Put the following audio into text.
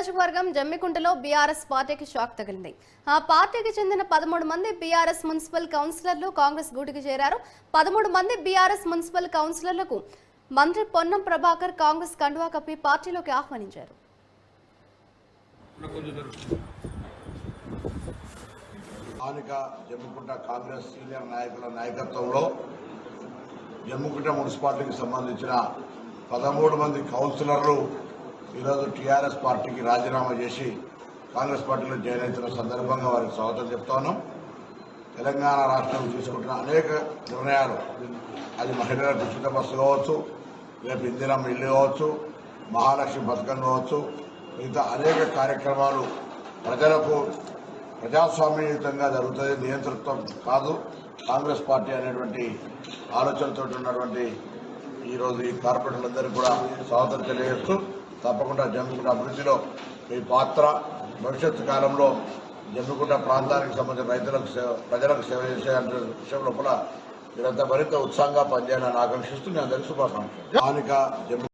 నియోజకవర్గం జమ్మికుంటలో బీఆర్ఎస్ పార్టీకి షాక్ తగిలింది. ఆ పార్టీకి చెందిన పదమూడు మంది బీఆర్ఎస్ మున్సిపల్ కౌన్సిలర్లు కాంగ్రెస్ గూటికి చేరారు. పదమూడు మంది బీఆర్ఎస్ మున్సిపల్ కౌన్సిలర్లకు మంత్రి పొన్నం ప్రభాకర్ కాంగ్రెస్ కండువా కప్పి పార్టీలోకి ఆహ్వానించారు. స్థానిక జమ్మికుంట కాంగ్రెస్ సీనియర్ నాయకుల నాయకత్వంలో జమ్మికుంట మున్సిపాలిటీకి సంబంధించిన పదమూడు మంది కౌన్సిలర్లు ఈరోజు టీఆర్ఎస్ పార్టీకి రాజీనామా చేసి కాంగ్రెస్ పార్టీలో జాయిన్ అవుతున్న సందర్భంగా వారికి స్వాగతం చెప్తాను తెలంగాణ రాష్ట్రం తీసుకుంటున్న అనేక నిర్ణయాలు. అది మహిళలకు ఉచిత బస్సు కావచ్చు రేపు ఇందిరం ఇల్లు కావచ్చు మహాలక్ష్మి పథకం కావచ్చు మిగతా అనేక కార్యక్రమాలు ప్రజలకు ప్రజాస్వామ్యయుతంగా జరుగుతుంది నియంతృత్వం కాదు. కాంగ్రెస్ పార్టీ అనేటువంటి ఆలోచనతో ఉన్నటువంటి ఈరోజు ఈ కార్పొరేటర్లందరికీ కూడా స్వాగతం తెలియజేస్తూ తప్పకుండా జమ్మికుంట అభివృద్ధిలో మీ పాత్ర భవిష్యత్తు కాలంలో జమ్మికుంట ప్రాంతానికి సంబంధించిన రైతులకు సేవ ప్రజలకు సేవ చేసే విషయం లోపల మీరంతా మరింత ఉత్సాహంగా పనిచేయాలని ఆకాంక్షిస్తూ నేను అందరికీ శుభాకాంక్షలు స్థానిక జమ్మి